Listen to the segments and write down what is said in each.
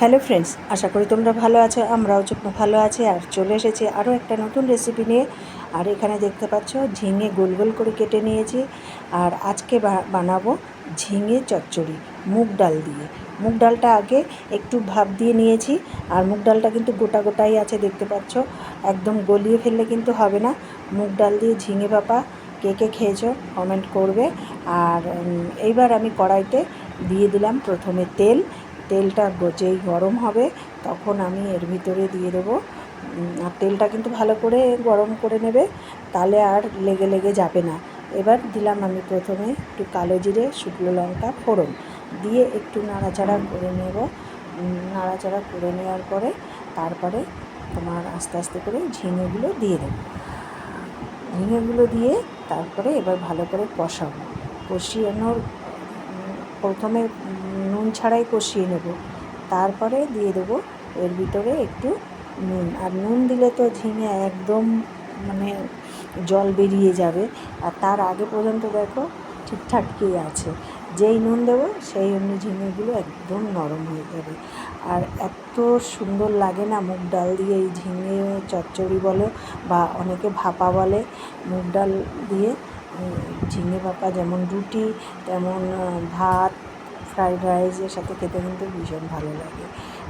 Hello friends আশা করি তোমরা ভালো আছো, আমরাও ভালো আছি আর চলে এসেছি আরও একটা নতুন রেসিপি নিয়ে। আর এখানে দেখতে পাচ্ছ, ঝিঙে গোল গোল করে কেটে নিয়েছি। আর আজকে বানাবো ঝিঙে চচ্চড়ি, মুগ ডাল দিয়ে। মুগ ডালটা আগে একটু ভাপ দিয়ে নিয়েছি, আর মুগ ডালটা কিন্তু গোটা গোটাই আছে, দেখতে পাচ্ছ। একদম গলিয়ে ফেললে কিন্তু হবে না। মুগ ডাল দিয়ে ঝিঙে ভাপা কে কে খেয়েছো কমেন্ট করবে। আর এইবার আমি কড়াইতে দিয়ে দিলাম প্রথমে তেল তেলটা যেই গরম হবে তখন আমি এর ভিতরে দিয়ে দেবো। আর তেলটা কিন্তু ভালো করে গরম করে নেবে, তাহলে আর লেগে লেগে যাবে না। এবার দিলাম আমি প্রথমে একটু কালো জিরে, শুকনো লঙ্কা, ফোড়ন। দিয়ে একটু নাড়াচাড়া করে নেব। নাড়াচাড়া করে নেওয়ার পরে তারপরে তোমার আস্তে আস্তে করে ঝিঙেগুলো দিয়ে দেবো। ঝিঙেগুলো দিয়ে তারপরে এবার ভালো করে কষাবো। কষিয়ানোর প্রথমে ছাড়াই কষিয়ে নেব। তারপরে দিয়ে দেবো এর ভিতরে একটু নুন। আর নুন দিলে তো ঝিঙে একদম মানে জল বেরিয়ে যাবে। আর তার আগে পর্যন্ত দেখো ঠিকঠাকই আছে। যেই নুন দেবো, সেই অমনি ঝিঙেগুলো একদম নরম হয়ে যাবে। আর এত সুন্দর লাগে না মুগ ডাল দিয়ে এই ঝিঙে চচ্চড়ি বলো বা অনেকে ভাপা বলে মুগ ডাল দিয়ে ঝিঙে ভাপা যেমন রুটি, তেমন ভাত ফ্রাইড রাইসের সাথে খেতে কিন্তু ভীষণ ভালো লাগে।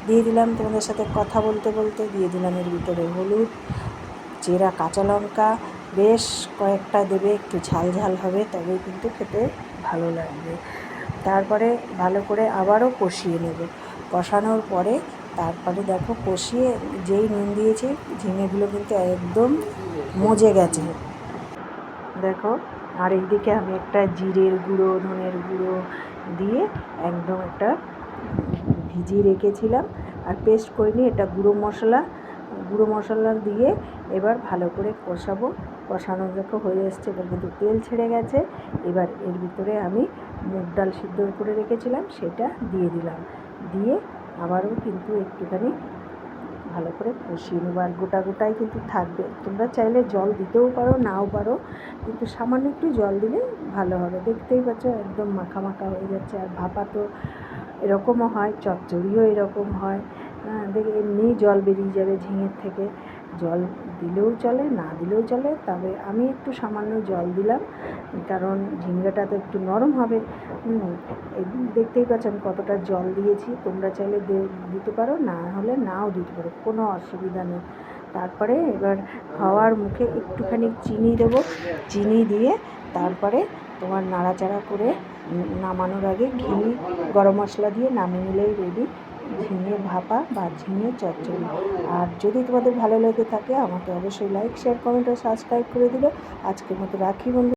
দিয়ে দিলাম তোমাদের সাথে কথা বলতে বলতে, দিয়ে দিলাম এর ভিতরে হলুদ চেরা কাঁচা লঙ্কা, বেশ কয়েকটা দেবে, একটু ঝাল ঝাল হবে, তবেই কিন্তু খেতে ভালো লাগবে। তারপরে ভালো করে আবারও কষিয়ে নেব। কষানোর পরে তারপরে দেখো কষিয়ে যেই নুন দিয়েছি, ঝিঙেগুলো কিন্তু একদম মজে গেছে। দেখো আর এইদিকে আমি একটা জিরের গুঁড়ো ধনের গুঁড়ো দিয়ে একদম একটা ভিজিয়ে রেখেছিলাম। আর পেস্ট করিনি এটা গুঁড়ো মশলা গুঁড়ো মশলা দিয়ে এবার ভালো করে কষাবো। কষানো দেখো হয়ে এসছে, এবার কিন্তু তেল ছেড়ে গেছে। এবার এর ভিতরে আমি মুগ ডাল সিদ্ধ করে রেখেছিলাম, সেটা দিয়ে দিলাম। দিয়ে আবারও কিন্তু একটুখানি ভালো করে কষিয়ে নেব আর গোটা গোটাই কিন্তু থাকবে। তোমরা চাইলে জল দিতেও পারো, নাও পারো, কিন্তু সামান্য একটু জল দিলে ভালো হবে। দেখতেই পাচ্ছ একদম মাখা মাখা হয়ে যাচ্ছে আর ভাপা তো এরকমও হয়, চচ্চড়িও এরকম হয়। দেখে এমনিই জল বেরিয়ে যাবে ঝিঙের থেকে। জল দিলেও চলে, না দিলেও চলে, তবে আমি একটু সামান্য জল দিলাম, কারণ ঝিঙ্গাটা তো একটু নরম হবে। দেখতেই পাচ্ছেন কতটা জল দিয়েছি। তোমরা চাইলে দিতে পারো, না হলে নাও দিতে পারো, কোনো অসুবিধা নেই। তারপরে এবার হাওয়ার মুখে একটুখানি চিনি দেবো। চিনি দিয়ে তারপরে তোমার নাড়াচাড়া করে নামানোর আগে ঘি, গরম মশলা দিয়ে নামিয়ে নিলেই রেডি ঝিঙে ভাপা বা ঝিঙে চচ্চড়ি। আর যদি তোমাদের ভালো লেগে থাকে, আমাকে অবশ্যই লাইক শেয়ার কমেন্ট ও সাবস্ক্রাইব করে দিলো। আজকের মতো রাখি বন্ধু।